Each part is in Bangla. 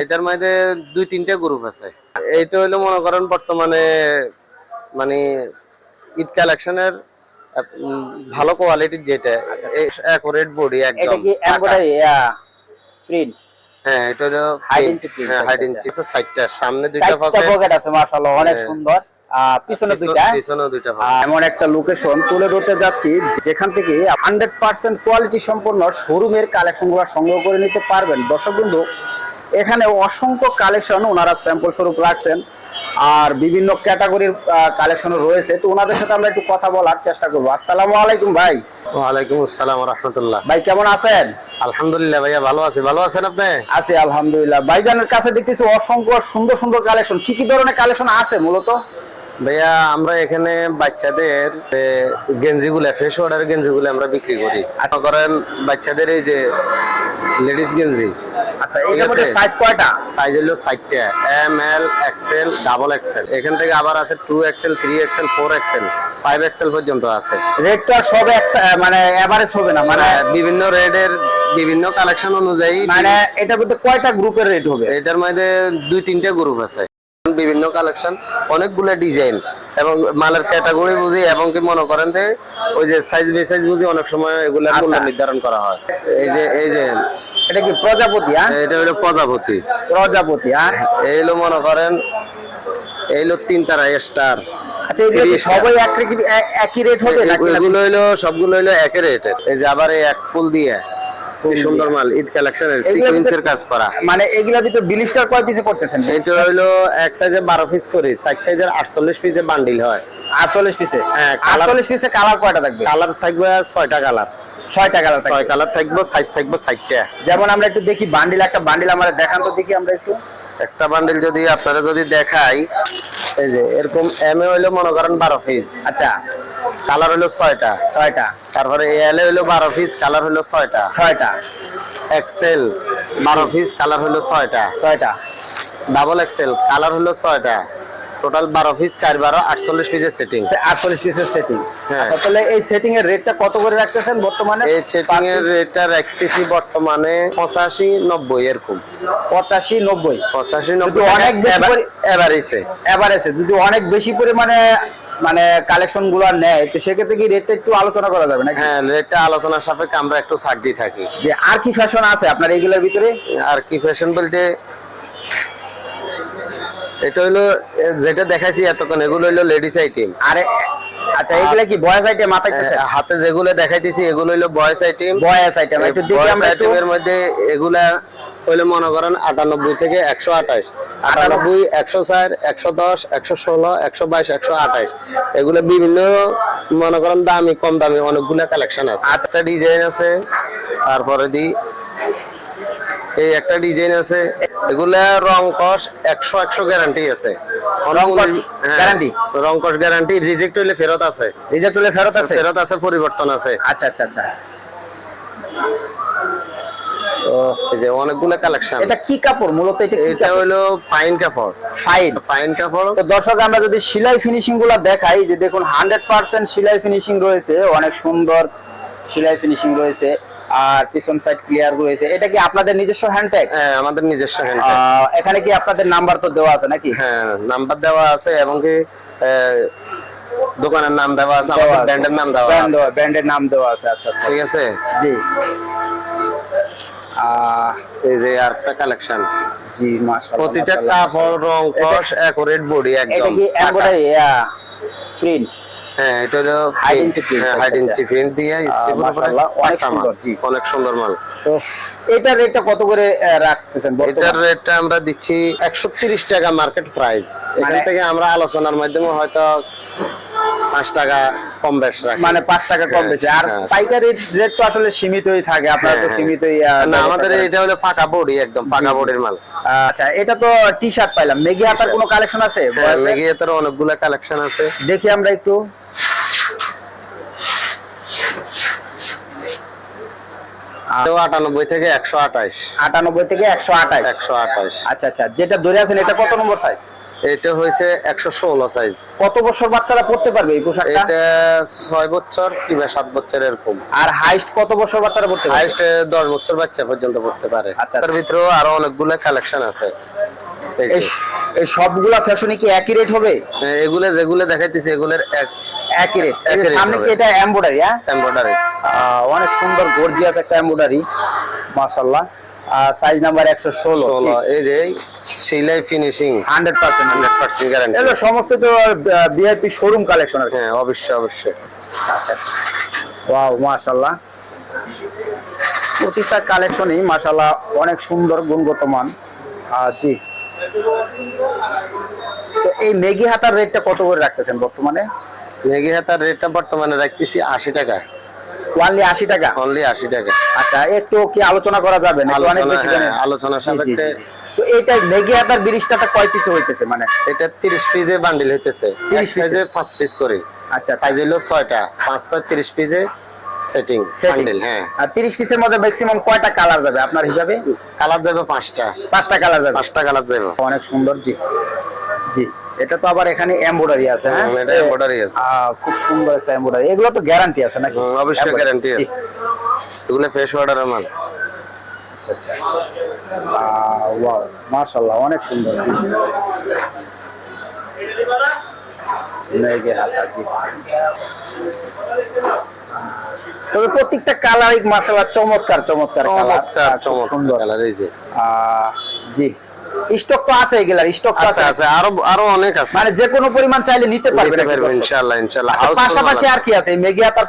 এটার মধ্যে দুই তিনটা গ্রুপ আছে। এইটা হইল মনে করেন বর্তমানে মানে ঈদ কালেকশনের ভালো কোয়ালিটির যেটা। অ্যাকুরেট বডি এটা কি। এমব্রয়ডারি প্রিন্ট হ্যাঁ এটা হলো হ্যাঁ আচ্ছা, হাইড ইঞ্চি সাইডটা সামনে দুইটা পকেট আছে মাশাআল্লাহ অনেক হ্যাঁ। সুন্দর। আর পিছনে দুইটা। পিছনে দুইটা এমন একটা লোকেশন তুলে ধরতে যাচ্ছি যেখান থেকে হান্ড্রেড পার্সেন্ট কোয়ালিটি সম্পন্ন শোরুমের কালেকশনগুলো সংগ্রহ করে নিতে পারবেন। দর্শক বন্ধু এখানে অসংখ্য কালেকশন ওনারা স্যাম্পল স্বরূপ রাখছেন আর বিভিন্ন ক্যাটাগরির কালেকশন রয়েছে। তো ওনাদের সাথে আমরা একটু কথা বলার চেষ্টা করব। আসসালাম আলাইকুম ভাই। ওয়ালাইকুম আসসালাম রহমতুল্লাহ। ভাই কেমন আছেন? আলহামদুলিল্লাহ ভাইয়া ভালো আছে। ভালো আছেন আপনি? আছি আলহামদুলিল্লাহ। ভাইজানের কাছে দেখতেছি অসংখ্য সুন্দর সুন্দর কালেকশন কি কি ধরনের কালেকশন আছে মূলত? ভাইয়া আমরা এখানে বাচ্চাদের গেঞ্জি গুলা ফ্রেশ ওয়াটার গেঞ্জি গুলো আমরা বিক্রি করি। করেন বাচ্চাদের এই যে লেডিস গেঞ্জি। আচ্ছা মধ্যে সাইজ কয়টা? সাইজ হলো M L XL double XL এখান থেকে আবার আছে এক্সেল এক্সেল এক্সেল পর্যন্ত আছে। রেটটা সব মানে এভারেজ হবে না মানে মানে বিভিন্ন রেডের বিভিন্ন কালেকশন অনুযায়ী মানে এটার মধ্যে কয়টা গ্রুপের রেট হবে? এটার মধ্যে দুই তিনটা গ্রুপ আছে। বিভিন্ন কালেকশন অনেকগুলো ডিজাইন এবং মালের ক্যাটাগরি বুঝি এবং কি মনে করেন যে ওই যে সাইজ বাই সাইজ বুঝি অনেক সময় মূল্য আচ্ছা। নির্ধারণ করা হয়। এই যে এই যে এটা কি প্রজাপতি হ্যাঁ? এটা হলো প্রজাপতি। প্রজাপতি হ্যাঁ? এই হলো মনে করেন এই হলো তিন তারা স্টার আচ্ছা এগুলো সবাই এক একই রেট হবে এগুলো হইল সবগুলো হইল একই রেটের এই যে আবার এক ফুল দিয়ে। খুব সুন্দর মাল ঈদ কালেকশনের সিকোয়েন্সের কাজ করা। মানে এগুলা ভিতরে বিলিস্টার কয় পিসে করতেছেন এটা হইল এক সাইজে বারো পিস করি সাইজের আটচল্লিশ পিসে বান্ডিল হয়। আটচল্লিশ পিসে হ্যাঁ, colour- আটচল্লিশ পিসে কালার কয়টা থাকবে? কালার থাকবে ছয়টা কালার ছয়টা কালার ছয় কালার থাকব সাইজ থাকব চারটা। যেমন আমরা একটু দেখি বান্ডিল একটা বান্ডিল আমরা দেখান তো দেখি আমরা একটু। একটা বান্ডিল যদি আপনারা যদি দেখাই এই যে এরকম এম এ হইল মনে করেন বারো পিস আচ্ছা। কালার হলো ছয়টা। ছয়টা। তারপরে এল হলো বারো পিস কালার হলো ছয়টা। ছয়টা। এক্সেল বারো পিস কালার হইল ছয়টা। ছয়টা। ডাবল এক্সেল কালার হলো ছয়টা। টোটাল বারো পিস চার বারো আটচল্লিশ পিসের সেটিং আটচল্লিশ পিসের সেটিং হ্যাঁ। তাহলে এই সেটিং এর রেটটা কত করে রাখতেছেন বর্তমানে? এই সেটিং এর রেটটা রাখতেছি বর্তমানে পঁচাশি নব্বই এরকম। পঁচাশি নব্বই। পঁচাশি নব্বই অনেক এভারেজে। এভারেজে। যদি অনেক বেশি পরিমাণে মানে কালেকশনগুলো নেয় তো সেক্ষেত্রে কি রেটটা একটু আলোচনা করা যাবে নাকি? হ্যাঁ রেটটা আলোচনার সাপেক্ষে আমরা একটু ছাড় দিয়ে থাকি। যে আর কি ফ্যাশন আছে আপনার এইগুলোর ভিতরে? আর কি ফ্যাশন বলতে এটা হইল এ, যেটা দেখাইছি এতক্ষণ এগুলো হইল লেডিস আইটেম আরে আচ্ছা এইগুলা কি বয়স আইটেম মাথায় হাতে যেগুলো দেখাইতেছি এগুলো হইল বয়স আইটেম বয়স আইটেম একটু দেখি আমরা আইটেমের মধ্যে এগুলা হইলে মনে করেন আটানব্বই থেকে একশো আঠাশ আটানব্বই একশো চার একশো দশ একশো ষোলো একশো বাইশ একশো আঠাশ। এগুলো বিভিন্ন মনে করেন দামি কম দামি অনেকগুলা কালেকশন আছে। আটটা ডিজাইন আছে তারপরে দি এই একটা ডিজাইন আছে এগুলা রং কস একশো একশো গ্যারান্টি আছে। রং কস রং কস গ্যারান্টি রিজেক্ট হইলে ফেরত আছে। রিজেক্ট তুলে ফেরত আছে? ফেরত আছে পরিবর্তন আছে। আচ্ছা আচ্ছা আচ্ছা। এই যে অনেকগুলো কালেকশন এটা কি কাপড়? মূলত এটা এটা হলো ফাইন কাপড়। ফাইন ফাইন কাপড়। তো দর্শক আমরা যদি সেলাই ফিনিশিংগুলো দেখাই যে দেখুন হান্ড্রেড পার্সেন্ট সেলাই ফিনিশিং রয়েছে অনেক সুন্দর সেলাই ফিনিশিং রয়েছে আর পিছন সাইড ক্লিয়ার রয়েছে। এটা কি আপনাদের নিজস্ব হ্যান্ডট্যাগ হ্যাঁ আমাদের নিজস্ব হ্যান্ড এখানে কি আপনাদের নাম্বার তো দেওয়া আছে নাকি? হ্যাঁ নাম্বার দেওয়া আছে এবং কি দোকানের নাম দেওয়া আছে আমাদের ব্র্যান্ডের নাম দেওয়া আছে। ব্র্যান্ডের নাম দেওয়া আছে আচ্ছা আচ্ছা। ঠিক আছে? জি। এই যে আরেকটা কালেকশন জি মাশাআল্লাহ প্রতিটা কাপড় রং কস একুরেট বডি এটা কি। এমব্রয়ডারি প্রিন্ট হ্যাঁ এটা হলো হাইড। ইঞ্চি প্রিন্ট দিয়ে স্টেপের উপরে অনেক সুন্দর, জি। অনেক সুন্দর মাল। তো এটার রেটটা কত করে রাখতেছেন এটার রেটটা আমরা দিচ্ছি একশো তিরিশ টাকা মার্কেট প্রাইস এখান মানে- থেকে আমরা আলোচনার মাধ্যমে হয়তো পাঁচ টাকা কম বেশ মানে পাঁচ টাকা কম বেশি। আর হ্যাঁ। পাইকারি রেট তো আসলে সীমিতই থাকে আপনারা তো হ্যাঁ, হ্যাঁ। সীমিতই না আমাদের এটা হলো পাকা বডি একদম পাকা বডির মাল। আচ্ছা এটা তো টি শার্ট পাইলাম। মেগি হাতার কোনো কালেকশন আছে মেগিয়াতের অনেকগুলো কালেকশন আছে। দেখি আমরা একটু। আটানব্বই থেকে একশো আটানব্বই থেকে একশো একশো আচ্ছা আচ্ছা যেটা ধরে আছেন এটা কত নম্বর সাইজ এটা হয়েছে একশো ষোলো সাইজ কত বছর বাচ্চারা পড়তে পারবে এই পোশাকটা? এটা ছয় বছর কিংবা সাত বছর এরকম। আর হাইস্ট কত বছর বাচ্চারা পড়তে হাইস্ট দশ বছর বাচ্চা পর্যন্ত পড়তে পারে। আচ্ছা। তার ভিতরেও আরও অনেকগুলো কালেকশন আছে। এই সবগুলা ফ্যাশনে কি একই রেট হবে? হ্যাঁ, এগুলো যেগুলো দেখাইতেছি এগুলোর এক একই রেট সামনে কি এটা এমব্রয়ডারি হ্যাঁ? এমব্রয়ডারি অনেক সুন্দর গর্জিয়াস একটা এমব্রয়ডারি মাশাল্লাহ সাইজ নাম্বার একশো ষোলো ষোলো এই যে সিলাই finishing hundred percent hundred percent guarantee এগুলো সমস্ত তো ভিআইপি শোরুম কালেকশন আর হ্যাঁ অবশ্যই অবশ্যই। আচ্ছা। ওয়াও মাশাল্লাহ প্রতিটা কালেকশনই মাশাল্লাহ অনেক সুন্দর গুণগত মান জি। তো এই মেগি হাতার রেটটা কত করে রাখতেছেন বর্তমানে? মেগি হাতার রেটটা বর্তমানে রাখতেছি আশি টাকা। ওয়ানলি আশি টাকা? অনলি আশি টাকা। আচ্ছা একটু কি আলোচনা করা যাবে? নাকি অনেক বেশি হ্যাঁ, সাপেক্ষে তো ব্রিজটা কয় পিসে হইতেছে মানে? এটা তিরিশ পিসে বান্ডিল হইতেছে। এক সাইজে পাঁচ পিস করে। আচ্ছা, সাইজ হলো পিসে সেটিং বান্ডিল হ্যাঁ। আর তিরিশ পিসের মধ্যে ম্যাক্সিমাম কয়টা কালার যাবে আপনার হিসাবে? কালার যাবে পাঁচটা। পাঁচটা কালার যাবে? পাঁচটা কালার যাবে। অনেক সুন্দর জি। জি। এটা তো আবার এখানে এমব্রয়ডারি আছে হ্যাঁ? এটা embroidery আছে। খুব সুন্দর একটা এমব্রয়ডারি এগুলো তো গ্যারান্টি আছে নাকি? অবশ্যই গ্যারান্টি আছে। এগুলো ফ্রেশ অর্ডারের মাল। আচ্ছা আচ্ছা। ওয়াও মাশাআল্লাহ অনেক সুন্দর। তবে প্রত্যেকটা কালারই মাশাআল্লাহ চমৎকার চমৎকার। চমৎকার খুব চমৎকার সুন্দর। কালার এই যে। জি। স্টক তো আছে এগুলার স্টক তো আছে আছে। আরও আরও অনেক আছে। মানে যে কোনো পরিমাণ চাইলে নিতে পারবে নিতে পারবে ইনশাআল্লাহ ইনশাআল্লাহ। আচ্ছা, পাশাপাশি আর কি আছে?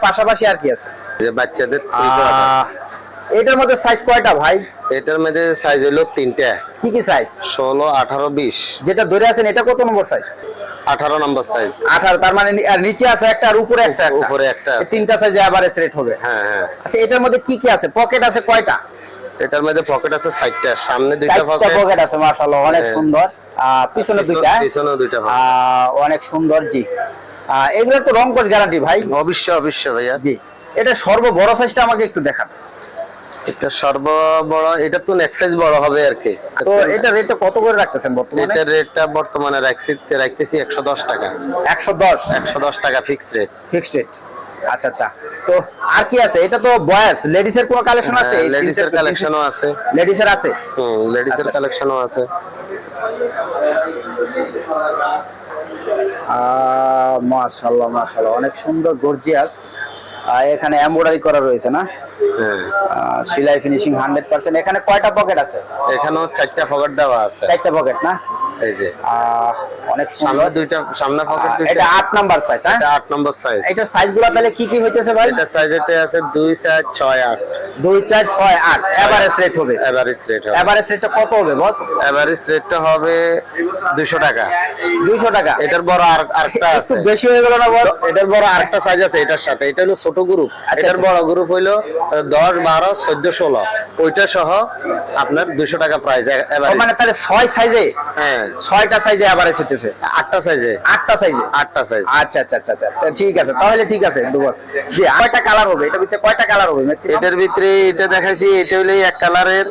পাশাপাশি আর কি আছে? যে বাচ্চাদের এটার মধ্যে সাইজ কয়টা ভাই? এটার মধ্যে সাইজ হলো তিনটা। কি কি সাইজ ষোলো আঠারো বিশ। যেটা ধরে আছেন এটা কত নম্বর সাইজ আঠারো নম্বর সাইজ আঠারো তার মানে আর নিচে আছে একটা আর উপরে একটা। উপরে একটা। তিনটা সাইজে রেট হবে। হ্যাঁ হ্যাঁ। আচ্ছা এটার মধ্যে কি কি আছে? পকেট আছে কয়টা? এটার মধ্যে পকেট আছে সাইডটা সামনে দুইটা পকেট পকেট আছে মাশাআল্লাহ অনেক হ্যাঁ। সুন্দর। পিছনে দুইটা। পিছনেও দুইটা। আহ, অনেক সুন্দর জি। এগুলো তো রং কোড গ্যারান্টি ভাই। অবশ্যই অবশ্যই ভাইয়া। জি। এটা সর্ব বড় সাইজটা আমাকে একটু দেখান। এটা সর্ব বড় এটা তো নেক্সট সাইজ বড় হবে আর কি। তো এটা রেটটা কত করে রাখতেছেন বর্তমানে? এটার রেটটা বর্তমানে রাখছি রাখতেছি একশো দশ টাকা। একশো দশ। একশো দশ টাকা ফিক্সড রেট ফিক্সড রেট আচ্ছা আচ্ছা। তো আর কি আছে? এটা তো বয়স লেডিস এর কোনো কালেকশন আছে? লেডিস এর কালেকশনও আছে লেডিস এর আছে। হুম লেডিস এর। কালেকশনও আছে। মাশাআল্লাহ মাশাআল্লাহ। অনেক সুন্দর গর্জিয়াস এখানে এমব্রয়ডারি করা রয়েছে না? হ্যাঁ। সেলাই ফিনিশিং হান্ড্রেড পার্সেন্ট এখানে কয়টা পকেট আছে? এখানেও চারটা পকেট দেওয়া আছে। চারটা পকেট না? এই যে। অনেক সামনে দুইটা সামনে পকেট দুইটা। এটা আট নাম্বার সাইজ হ্যাঁ? এটা আট নম্বর সাইজ এটা সাইজগুলো তাহলে কি কি হইতেছে ভাই? এটা সাইজ এটা আছে দুই চার ছয় আট। দুই চার ছয় আট। এভারেজ রেট হবে। এভারেজ রেট হবে। এভারেজ রেটটা কত হবে বস এভারেজ রেটটা হবে দুশো টাকা। দুইশো টাকা। এটার বড় আর আরেকটা একটু আছে। বেশি হয়ে গেল না বস? এটার বড় আরেকটা সাইজ আছে এটার সাথে। এটা হলো ছোট গ্রুপ এটার আচ্ছা। বড় গ্রুপ হইল দশ বারো চোদ্দ ষোলো। ওইটা সহ আপনার দুশো টাকা প্রাইস মানে তাহলে ছয় সাইজে হ্যাঁ। ছয়টা সাইজে আটটা সাইজে আটটা সাইজে আটটা সাইজ আচ্ছা আচ্ছা আচ্ছা আচ্ছা। ঠিক আছে তাহলে ঠিক আছে দুবস জি কয়টা কালার হবে? এটা ভিতরে কয়টা কালার হবে ম্যাক্সিমাম এটার ভিতরে এটা দেখাইছি এটা হলো এক কালারের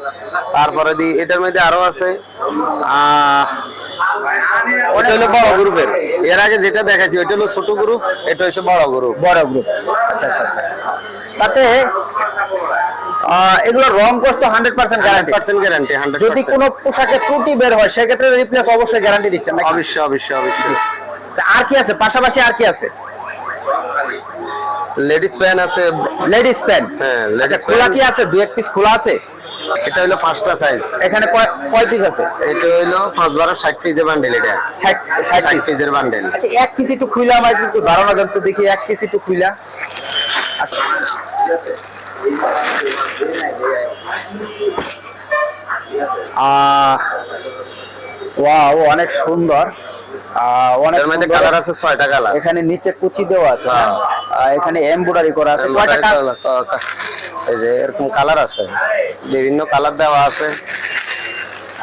তারপরে দি এটার মধ্যে আরও আছে। আহ, ওটা হলো বড় গ্রুপের। এর আগে যেটা দেখাইছি ওইটা হলো ছোট গ্রুপ এটা হচ্ছে বড় গ্রুপ। বড় গ্রুপ। আচ্ছা আচ্ছা আচ্ছা। তাতে এগুলো রং কষ্ট hundred percent guarantee percent guarantee hundred যদি কোনো পোশাকে ত্রুটি বের হয় সেক্ষেত্রে রিপ্লেস অবশ্যই গ্যারান্টি দিচ্ছেন? অবশ্যই অবশ্যই অবশ্যই। আচ্ছা, আর কি আছে? পাশাপাশি আর কি আছে? লেডিস প্যান আছে। লেডিস প্যান্ট হ্যাঁ আচ্ছা লেডিস খোলা কি আছে? দু এক পিস খোলা আছে? এটা হলো পাঁচটা সাইজ এখানে কয়- পিস আছে? এটা পাঁচ বারো ষাট পিসের বান্ডেল এটা। ষাট ষাট পিসের বান্ডেল আচ্ছা এক পিস একটু খুইলা আমার একটু ধারণা দেন তো দেখি এক পিস একটু খুইলা। ওয়াও অনেক সুন্দর। অনেক মধ্যে। কালার আছে কালার এখানে নিচে কুচি দেওয়া আছে হ্যাঁ? এখানে এমব্রয়ডারি করা আছে। কয়টা কালার এই যে এরকম কালার আছে বিভিন্ন কালার দেওয়া আছে।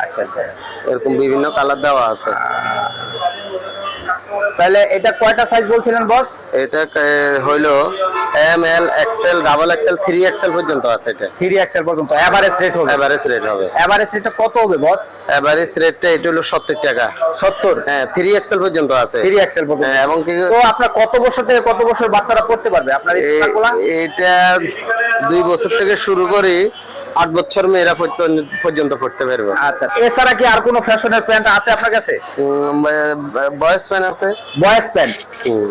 আচ্ছা আচ্ছা। এরকম বিভিন্ন কালার দেওয়া আছে। তাহলে এটা কয়টা সাইজ বলছিলেন বস এটা হইল M L XL double XL three XL পর্যন্ত আছে এটা। থ্রি এক্সেল পর্যন্ত এভারেজ রেট হবে। এভারেজ রেট হবে। এভারেজ রেটটা কত হবে বস এভারেজ রেটটা এটা হলো সত্তর টাকা। সত্তর? হ্যাঁ থ্রি এক্সেল পর্যন্ত আছে। থ্রি এক্সেল পর্যন্ত। হ্যাঁ, এবং কি তো আপনার কত বছর থেকে কত বছর বাচ্চারা পড়তে পারবে? আপনার? এটা দুই বছর থেকে শুরু করি আট বছর মেয়েরা পর্যন্ত- পড়তে পারবে। আচ্ছা এছাড়া কি আর কোনো ফ্যাশনের প্যান্ট আছে আপনার কাছে? বয়স প্যান আছে। Boys pant?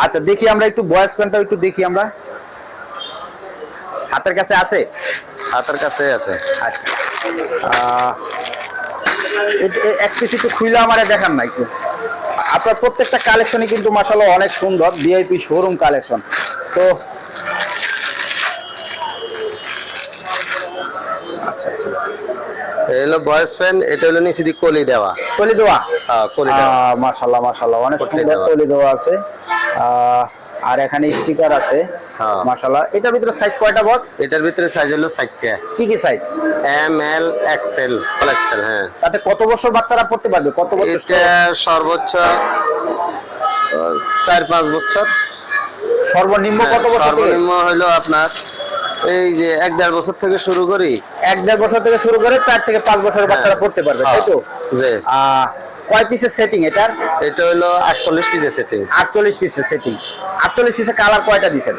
আচ্ছা দেখি আমরা একটু বয়েজ প্যান্টটা একটু দেখি আমরা। হাতের কাছে আছে? হাতের কাছে আছে। আচ্ছা। এক পিস একটু খুইলে আমারে দেখান না একটু। আপনার প্রত্যেকটা কালেকশনই কিন্তু মাসাল্লাহ অনেক সুন্দর ভিআইপি শোরুম কালেকশন। তো আচ্ছা আচ্ছা হলো বয়স প্যান এটা হলো নিচে দিক কলি দেওয়া। তলি দেওয়া? হ্যাঁ, কলি দেওয়া। মাশাল্লাহ মাশাল্লাহ অনেক সুন্দর দেওয়া। দেওয়া আছে। আর এখানে স্টিকার আছে। হ্যাঁ। মাশাল্লাহ এটার ভিতরে সাইজ কয়টা বস এটার ভিতরে সাইজ হলো চারটা। কি কি size M L XL XL হ্যাঁ। তাতে কত বছর বাচ্চারা পড়তে পারবে? কত বছর এটা সর্বোচ্চ আহ, চার পাঁচ বছর। সর্বনিম্ন হ্যাঁ, কত বছর থেকে? সর্বনিম্ন হলো আপনার এই যে এক দেড় বছর থেকে শুরু করি এক দেড় বছর থেকে শুরু করে চার থেকে পাঁচ বছর বাচ্চারা পড়তে পারবে তাই তো? যে আহ, কয় পিসের সেটিং এটার? এটা হলো আটচল্লিশ পিসের সেটিং আটচল্লিশ পিসের সেটিং আটচল্লিশ পিসের কালার কয়টা দিচ্ছেন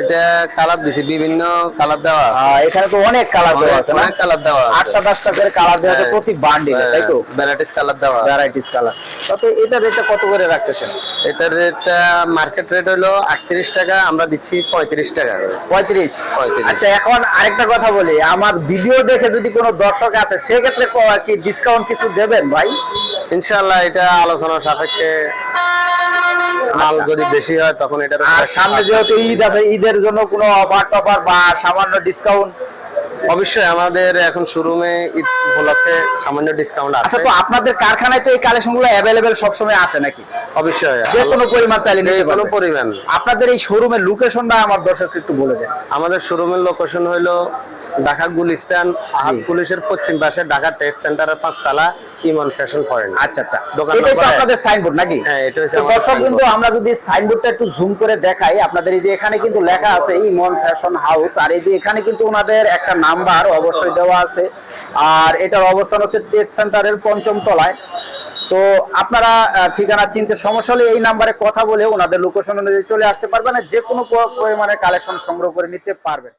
এটা কালার দিছি বিভিন্ন কালার দেওয়া। এখানে তো অনেক কালার দেওয়া আছে অনেক কালার দেওয়া আটটা দশটা করে কালার দেওয়া আছে হ্যাঁ। প্রতি বান্ডিলে তাই তো? ভ্যারাইটিস কালার দেওয়া ভ্যারাইটিস কালার তবে এটা রেটটা কত করে রাখতেছেন? এটার রেটটা মার্কেট রেট হলো আটত্রিশ টাকা আমরা দিচ্ছি পঁয়ত্রিশ টাকা করে। পঁয়ত্রিশ? 35 আচ্ছা এখন আরেকটা কথা বলি। আমার ভিডিও দেখে যদি কোনো দর্শক আছে সেক্ষেত্রে কি ডিসকাউন্ট কিছু দেবেন ভাই? ইনশাল্লাহ এটা আলোচনার সাপেক্ষে মাল যদি বেশি হয় তখন এটা আর সামনে যেহেতু ঈদ আছে ঈদের জন্য কোনো অফার টফার বা সামান্য ডিসকাউন্ট অবশ্যই আমাদের এখন শোরুমে ঈদ উপলক্ষে সামান্য ডিসকাউন্ট আচ্ছা আছে তো আপনাদের কারখানায় তো এই কালেকশনগুলো অ্যাভেলেবেল সবসময় আছে নাকি? অবশ্যই যে কোনো পরিমাণ চাইলে নিতে কোনো পরিমাণ। আপনাদের এই শোরুমের লোকেশনটা আমার দর্শক একটু বলে দেন। আমাদের শোরুমের লোকেশন হলো ঢাকা গুলিস্তান আহাদ পুলিশের পশ্চিম পাশে ঢাকা ট্রেড সেন্টারের পাঁচতলা ইমন ফ্যাশন পয়েন্ট আচ্ছা আচ্ছা। দোকান এটাই তো আপনাদের সাইনবোর্ড নাকি? হ্যাঁ, এটা হচ্ছে দর্শক কিন্তু আমরা যদি সাইনবোর্ডটা একটু জুম করে দেখাই আপনাদের এই যে এখানে কিন্তু লেখা আছে ইমন ফ্যাশন হাউস আর এই যে এখানে কিন্তু ওনাদের একটা নাম্বার অবশ্যই দেওয়া আছে। আর এটার অবস্থান হচ্ছে ট্রেড সেন্টারের পঞ্চম তলায়। তো আপনারা ঠিকানা চিনতে সমস্যা হলে এই নাম্বারে কথা বলে ওনাদের লোকেশন অনুযায়ী চলে আসতে পারবেন যে কোনো পরিমাণে কালেকশন সংগ্রহ করে নিতে পারবেন।